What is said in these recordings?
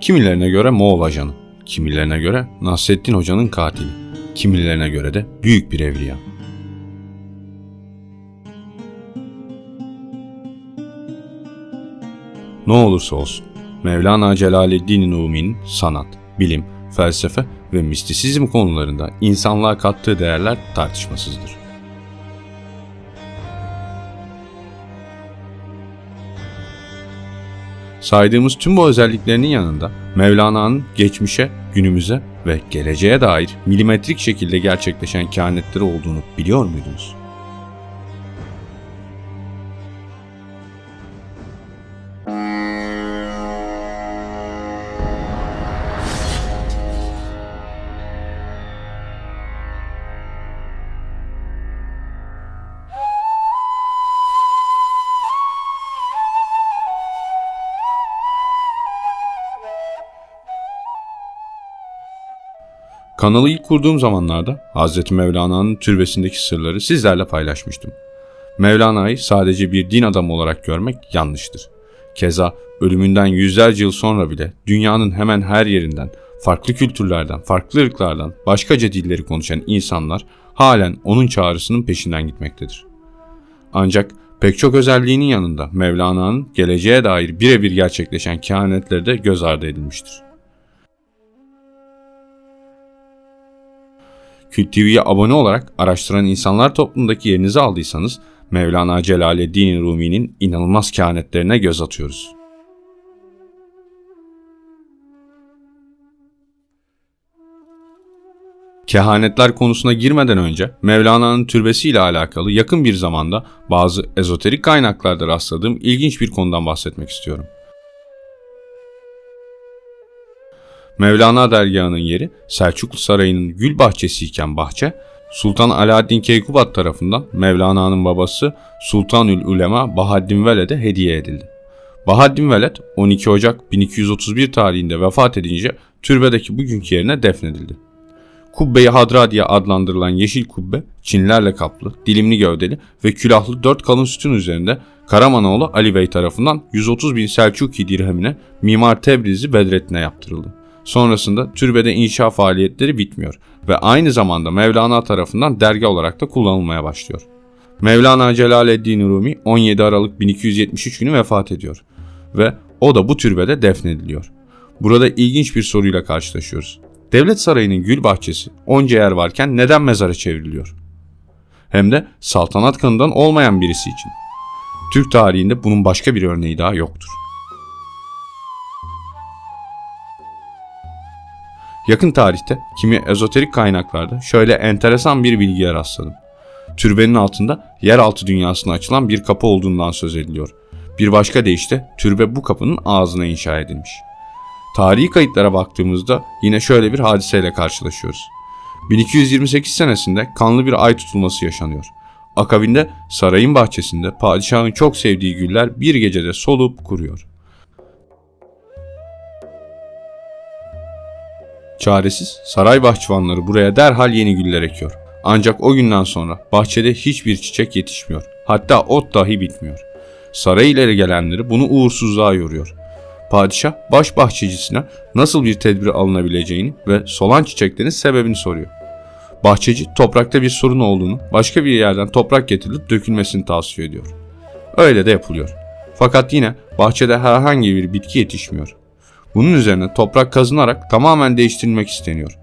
Kimilerine göre Moğol ajanı, kimilerine göre Nasreddin Hoca'nın katili, kimilerine göre de büyük bir evliya. Ne olursa olsun Mevlana Celaleddin Rumi'nin sanat, bilim, felsefe ve mistisizm konularında insanlığa kattığı değerler tartışmasızdır. Saydığımız tüm bu özelliklerinin yanında Mevlana'nın geçmişe, günümüze ve geleceğe dair milimetrik şekilde gerçekleşen kehanetleri olduğunu biliyor muydunuz? Kanalı ilk kurduğum zamanlarda Hz. Mevlana'nın türbesindeki sırları sizlerle paylaşmıştım. Mevlana'yı sadece bir din adamı olarak görmek yanlıştır. Keza ölümünden yüzlerce yıl sonra bile dünyanın hemen her yerinden, farklı kültürlerden, farklı ırklardan, başkaca dilleri konuşan insanlar halen onun çağrısının peşinden gitmektedir. Ancak pek çok özelliğinin yanında Mevlana'nın geleceğe dair birebir gerçekleşen kehanetleri de göz ardı edilmiştir. Kült TV'ye abone olarak araştıran insanlar toplumundaki yerinizi aldıysanız Mevlana Celaleddin Rumi'nin inanılmaz kehanetlerine göz atıyoruz. Kehanetler konusuna girmeden önce Mevlana'nın türbesiyle alakalı yakın bir zamanda bazı ezoterik kaynaklarda rastladığım ilginç bir konudan bahsetmek istiyorum. Mevlana dergahının yeri Selçuklu Sarayı'nın gül bahçesi iken bahçe, Sultan Alaaddin Keykubat tarafından Mevlana'nın babası Sultanül Ulema Bahaddin Veled'e hediye edildi. Bahaddin Veled 12 Ocak 1231 tarihinde vefat edince türbedeki bugünkü yerine defnedildi. Kubbe-i Hadra diye adlandırılan yeşil kubbe çinlerle kaplı, dilimli gövdeli ve külahlı dört kalın sütun üzerinde Karamanoğlu Ali Bey tarafından 130 bin Selçuki dirhemine Mimar Tebriz'i Bedrettin'e yaptırıldı. Sonrasında türbede inşa faaliyetleri bitmiyor ve aynı zamanda Mevlana tarafından dergi olarak da kullanılmaya başlıyor. Mevlana Celaleddin Rumi 17 Aralık 1273 günü vefat ediyor ve o da bu türbede defnediliyor. Burada ilginç bir soruyla karşılaşıyoruz. Devlet sarayının gül bahçesi onca yer varken neden mezara çevriliyor? Hem de saltanat kanından olmayan birisi için. Türk tarihinde bunun başka bir örneği daha yoktur. Yakın tarihte kimi ezoterik kaynaklarda şöyle enteresan bir bilgiye rastladım. Türbenin altında yeraltı dünyasına açılan bir kapı olduğundan söz ediliyor. Bir başka deyişle türbe bu kapının ağzına inşa edilmiş. Tarihi kayıtlara baktığımızda yine şöyle bir hadiseyle karşılaşıyoruz. 1228 senesinde kanlı bir ay tutulması yaşanıyor. Akabinde sarayın bahçesinde padişahın çok sevdiği güller bir gecede solup kuruyor. Çaresiz saray bahçıvanları buraya derhal yeni güller ekiyor. Ancak o günden sonra bahçede hiçbir çiçek yetişmiyor. Hatta ot dahi bitmiyor. Saray ileri gelenleri bunu uğursuzluğa yoruyor. Padişah baş bahçecisine nasıl bir tedbir alınabileceğini ve solan çiçeklerin sebebini soruyor. Bahçeci toprakta bir sorun olduğunu, başka bir yerden toprak getirilip dökülmesini tavsiye ediyor. Öyle de yapılıyor. Fakat yine bahçede herhangi bir bitki yetişmiyor. Bunun üzerine toprak kazınarak tamamen değiştirilmek isteniyor.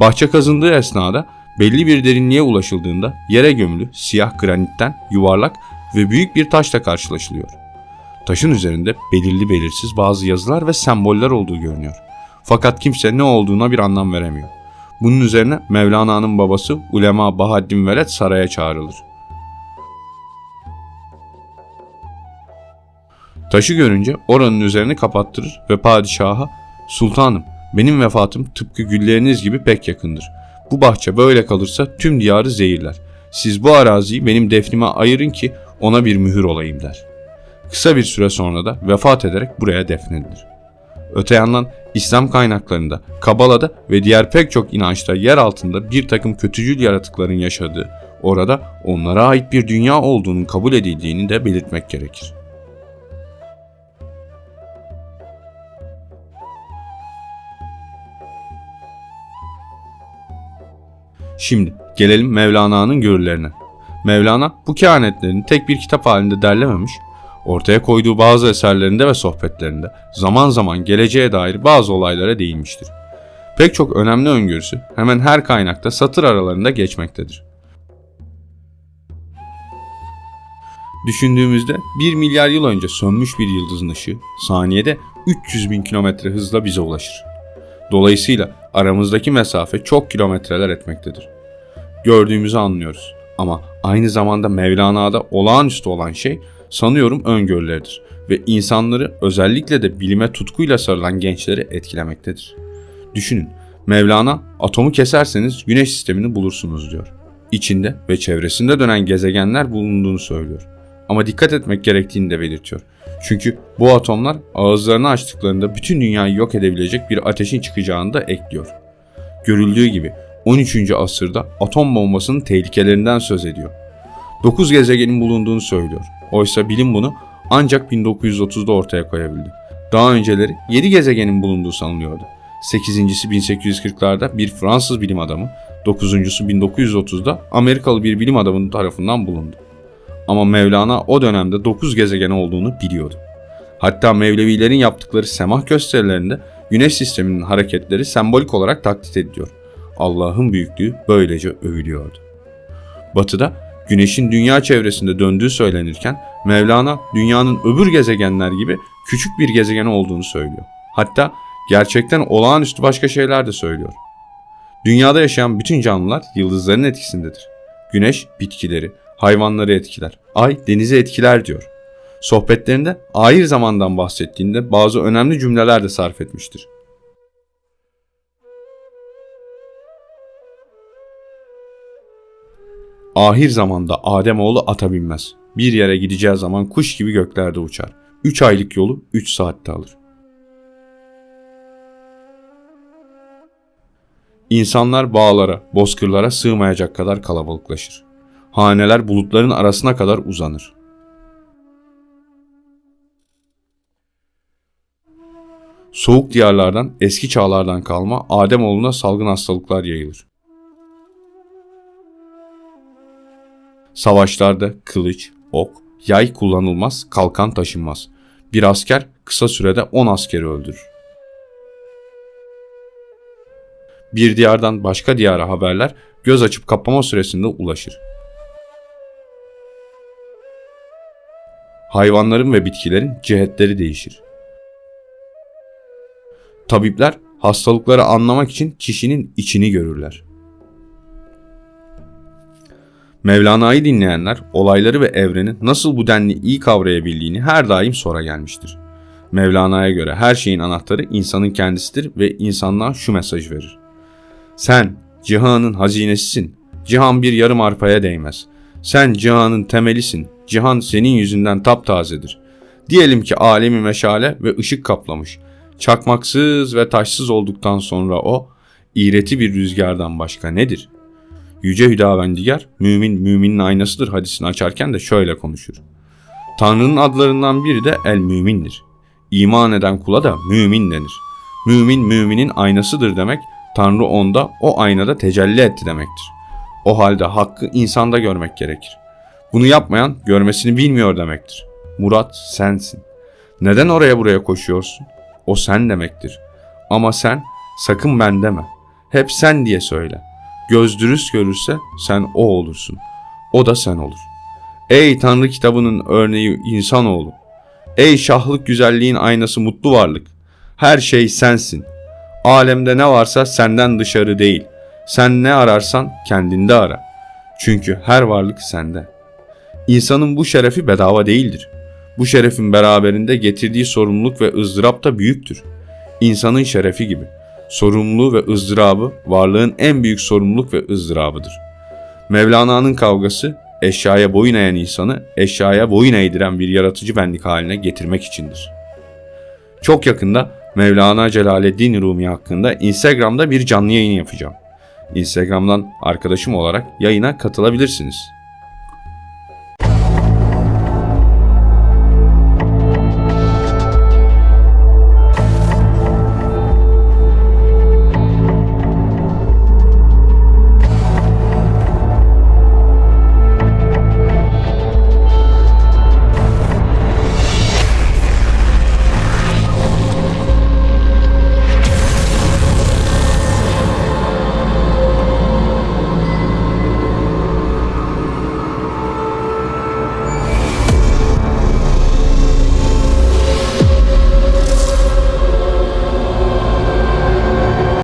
Bahçe kazındığı esnada belli bir derinliğe ulaşıldığında yere gömülü siyah granitten yuvarlak ve büyük bir taşla karşılaşılıyor. Taşın üzerinde belirli belirsiz bazı yazılar ve semboller olduğu görünüyor. Fakat kimse ne olduğuna bir anlam veremiyor. Bunun üzerine Mevlana'nın babası Ulema Bahaddin Veled saraya çağrılır. Taşı görünce oranın üzerini kapattırır ve padişaha ''Sultanım benim vefatım tıpkı gülleriniz gibi pek yakındır. Bu bahçe böyle kalırsa tüm diyarı zehirler. Siz bu araziyi benim defnime ayırın ki ona bir mühür olayım.'' der. Kısa bir süre sonra da vefat ederek buraya defnedilir. Öte yandan İslam kaynaklarında, Kabala'da ve diğer pek çok inançta yer altında bir takım kötücül yaratıkların yaşadığı, orada onlara ait bir dünya olduğunun kabul edildiğini de belirtmek gerekir. Şimdi gelelim Mevlana'nın görülerine. Mevlana bu kehanetlerini tek bir kitap halinde derlememiş, ortaya koyduğu bazı eserlerinde ve sohbetlerinde zaman zaman geleceğe dair bazı olaylara değinmiştir. Pek çok önemli öngörüsü hemen her kaynakta satır aralarında geçmektedir. Düşündüğümüzde 1 milyar yıl önce sönmüş bir yıldızın ışığı saniyede 300 bin kilometre hızla bize ulaşır. Dolayısıyla aramızdaki mesafe çok kilometreler etmektedir. Gördüğümüzü anlıyoruz ama aynı zamanda Mevlana'da olağanüstü olan şey sanıyorum öngörüleridir ve insanları özellikle de bilime tutkuyla sarılan gençleri etkilemektedir. Düşünün, Mevlana atomu keserseniz güneş sistemini bulursunuz diyor. İçinde ve çevresinde dönen gezegenler bulunduğunu söylüyor. Ama dikkat etmek gerektiğini de belirtiyor. Çünkü bu atomlar ağızlarını açtıklarında bütün dünyayı yok edebilecek bir ateşin çıkacağını da ekliyor. Görüldüğü gibi 13. asırda atom bombasının tehlikelerinden söz ediyor. 9 gezegenin bulunduğunu söylüyor. Oysa bilim bunu ancak 1930'da ortaya koyabildi. Daha önceleri 7 gezegenin bulunduğu sanılıyordu. 8.si 1840'larda bir Fransız bilim adamı, 9.sü 1930'da Amerikalı bir bilim adamının tarafından bulundu. Ama Mevlana o dönemde 9 gezegen olduğunu biliyordu. Hatta Mevlevilerin yaptıkları semah gösterilerinde güneş sisteminin hareketleri sembolik olarak taklit ediliyor. Allah'ın büyüklüğü böylece övülüyordu. Batı'da güneşin dünya çevresinde döndüğü söylenirken Mevlana dünyanın öbür gezegenler gibi küçük bir gezegen olduğunu söylüyor. Hatta gerçekten olağanüstü başka şeyler de söylüyor. Dünyada yaşayan bütün canlılar yıldızların etkisindedir. Güneş bitkileri, hayvanları etkiler. Ay denizi etkiler diyor. Sohbetlerinde ahir zamandan bahsettiğinde bazı önemli cümleler de sarf etmiştir. Ahir zamanda Ademoğlu ata binmez. Bir yere gideceği zaman kuş gibi göklerde uçar. Üç aylık yolu üç saatte alır. İnsanlar bağlara, bozkırlara sığmayacak kadar kalabalıklaşır. Haneler bulutların arasına kadar uzanır. Soğuk diyarlardan, eski çağlardan kalma Ademoğluna salgın hastalıklar yayılır. Savaşlarda kılıç, ok, yay kullanılmaz, kalkan taşınmaz. Bir asker kısa sürede 10 askeri öldürür. Bir diyardan başka diyara haberler göz açıp kapama süresinde ulaşır. Hayvanların ve bitkilerin cihetleri değişir. Tabipler hastalıkları anlamak için kişinin içini görürler. Mevlana'yı dinleyenler olayları ve evreni nasıl bu denli iyi kavrayabildiğini her daim sonra gelmiştir. Mevlana'ya göre her şeyin anahtarı insanın kendisidir ve insanlığa şu mesajı verir. Sen cihanın hazinesisin. Cihan bir yarım arpaya değmez. Sen cihanın temelisin. Cihan senin yüzünden taptazedir. Diyelim ki alemi meşale ve ışık kaplamış. Çakmaksız ve taşsız olduktan sonra o, iğreti bir rüzgardan başka nedir? Yüce Hüdavendigar, mümin müminin aynasıdır hadisini açarken de şöyle konuşur. Tanrı'nın adlarından biri de el mümindir. İman eden kula da mümin denir. Mümin müminin aynasıdır demek, Tanrı onda, o aynada tecelli etti demektir. O halde hakkı insanda görmek gerekir. Bunu yapmayan görmesini bilmiyor demektir. Murat sensin. Neden oraya buraya koşuyorsun? O sen demektir. Ama sen sakın ben deme. Hep sen diye söyle. Göz dürüst görürse sen o olursun. O da sen olur. Ey Tanrı kitabının örneği insanoğlu. Ey şahlık güzelliğin aynası mutlu varlık. Her şey sensin. Alemde ne varsa senden dışarı değil. Sen ne ararsan kendinde ara. Çünkü her varlık sende. İnsanın bu şerefi bedava değildir. Bu şerefin beraberinde getirdiği sorumluluk ve ızdırap da büyüktür. İnsanın şerefi gibi. Sorumluluğu ve ızdırabı varlığın en büyük sorumluluk ve ızdırabıdır. Mevlana'nın kavgası eşyaya boyun eğen insanı eşyaya boyun eğdiren bir yaratıcı benlik haline getirmek içindir. Çok yakında Mevlana Celaleddin Rumi hakkında Instagram'da bir canlı yayın yapacağım. Instagram'dan arkadaşım olarak yayına katılabilirsiniz.